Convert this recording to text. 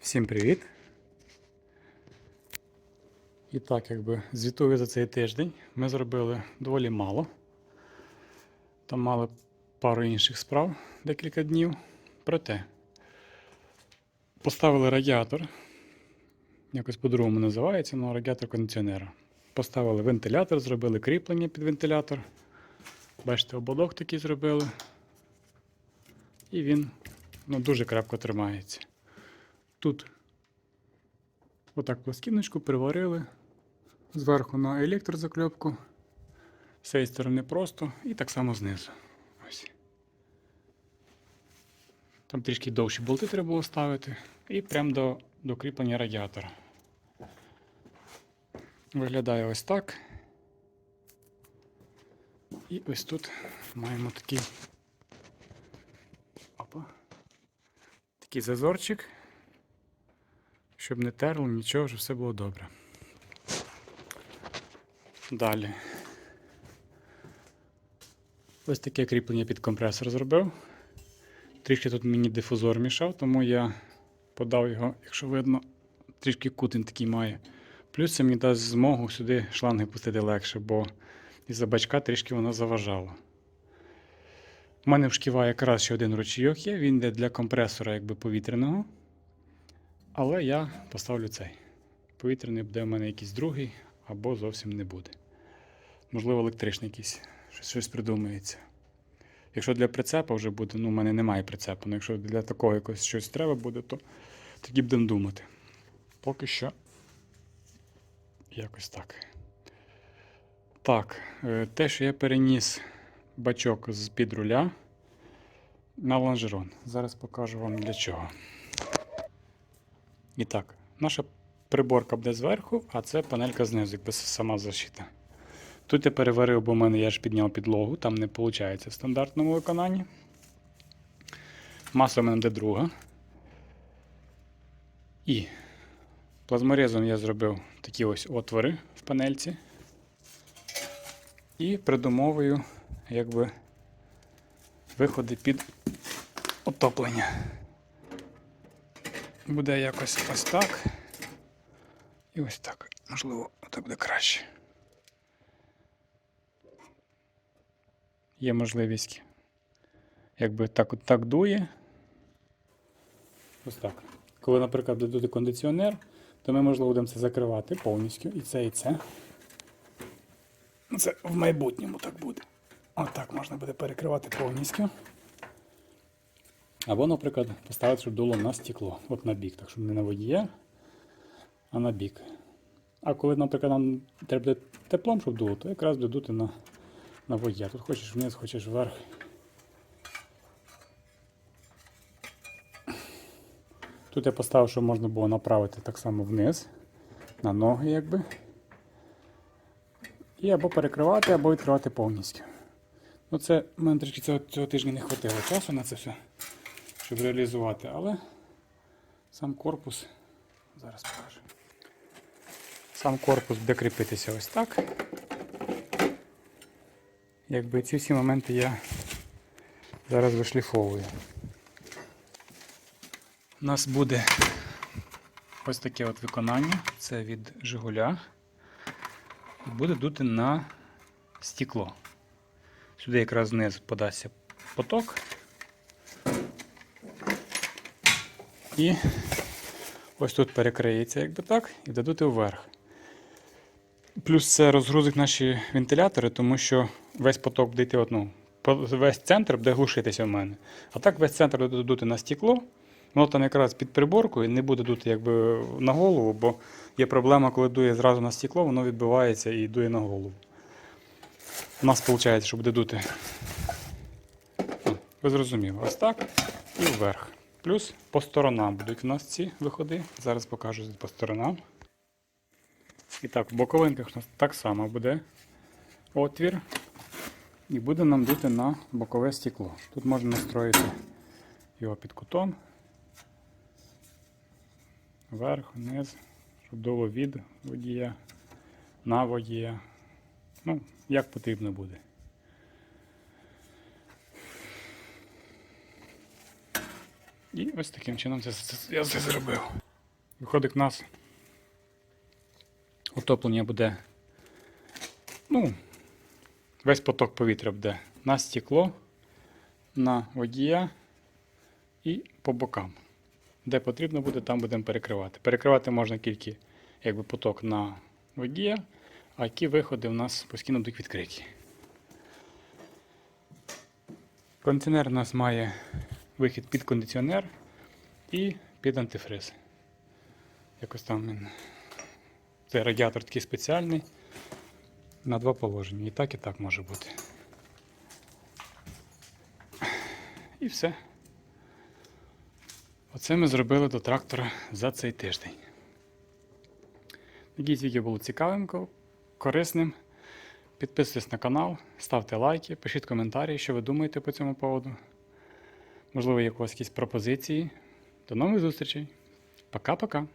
Всім привіт! І так, якби звітую за цей тиждень. Ми зробили доволі мало. Там мали пару інших справ декілька днів. Проте поставили радіатор. Якось по-другому називається, але радіатор кондиціонера. Поставили вентилятор, зробили кріплення під вентилятор. Бачите, ободок такий зробили. І він ну, дуже крепко тримається. Тут отак пластиночку приварили зверху на електрозакльопку. З цієї сторони просто і так само знизу. Ось. Там трішки довші болти треба було ставити. І прямо до, до кріплення радіатора. Виглядає ось так. І ось тут маємо такий. Опа. Такий зазорчик щоб не терло, нічого, щоб все було добре. Далі. Ось таке кріплення під компресор зробив. Трішки тут мені дифузор мішав, тому я подав його, якщо видно, трішки кутин такий має. Плюс це мені дасть змогу сюди шланги пустити легше, бо із-за бачка трішки воно заважало. У мене в шківа якраз ще один ручійок є, він йде для компресора якби повітряного. Але я поставлю цей. Повітряний буде в мене якийсь другий, або зовсім не буде. Можливо, електричний якийсь, щось, щось придумається. Якщо для прицепа вже буде, ну, в мене немає прицепу, але якщо для такого якось щось треба буде, то тоді будемо думати. Поки що якось так. Так, е, те, що я переніс бачок з під руля на лонжерон. Зараз покажу вам для чого. І так, наша приборка буде зверху, а це панелька знизу, якби сама защита. Тут я переварив, бо в мене я ж підняв підлогу, там не виходить в стандартному виконанні. Маса в мене буде друга. І плазморезом я зробив такі ось отвори в панельці. І придумовую якби виходи під отоплення буде якось ось так. І ось так. Можливо, так буде краще. Є можливість, якби так от так дує. Ось так. Коли, наприклад, буде кондиціонер, то ми, можливо, будемо це закривати повністю. І це, і це. Ну, Це в майбутньому так буде. Отак можна буде перекривати повністю. Або, наприклад, поставити, щоб дуло на стекло, от на бік, так щоб не на водія, а на бік. А коли, наприклад, нам треба буде теплом, щоб дуло, то якраз буде на, на водія. Тут хочеш вниз, хочеш вверх. Тут я поставив, щоб можна було направити так само вниз, на ноги, якби. І або перекривати, або відкривати повністю. Ну це мене трішки цього, цього тижня не вистачило часу на це все щоб реалізувати, але сам корпус, зараз покажу. Сам корпус буде кріпитися ось так. Якби ці всі моменти я зараз вишліфовую. У нас буде ось таке от виконання, це від Жигуля. Буде дути на стекло. Сюди якраз знизу подасться поток. І ось тут перекриється, якби так, і дадути вверх. Плюс це розгрузить наші вентилятори, тому що весь поток буде йти одну. Весь центр буде глушитися в мене. А так весь центр буде дути на стекло. Воно там якраз під приборкою не буде дути якби на голову, бо є проблема, коли дує зразу на стекло, воно відбивається і дує на голову. У нас виходить, що буде дути. Ви зрозуміли, ось так і вверх. Плюс по сторонам будуть у нас ці виходи. Зараз покажу по сторонам. І так, в боковинках у нас так само буде отвір. І буде нам дути на бокове стекло. Тут можна настроїти його під кутом. Вверх, вниз, дуло від водія, на водія. Ну, як потрібно буде. І ось таким чином це, це, я це зробив. Виходить, в нас утоплення буде. Ну, весь поток повітря буде на стекло, на водія і по бокам. Де потрібно буде, там будемо перекривати. Перекривати можна тільки якби, поток на водія, а які виходи у нас постійно будуть відкриті. Кондиціонер у нас має вихід під кондиціонер і під антифриз. Якось там він. Це радіатор такий спеціальний на два положення. І так, і так може бути. І все. Оце ми зробили до трактора за цей тиждень. Надіюсь, відео було цікавим, корисним. Підписуйтесь на канал, ставте лайки, пишіть коментарі, що ви думаєте по цьому поводу. Можливо, є у вас якісь пропозиції. До нових зустрічей. Пока-пока.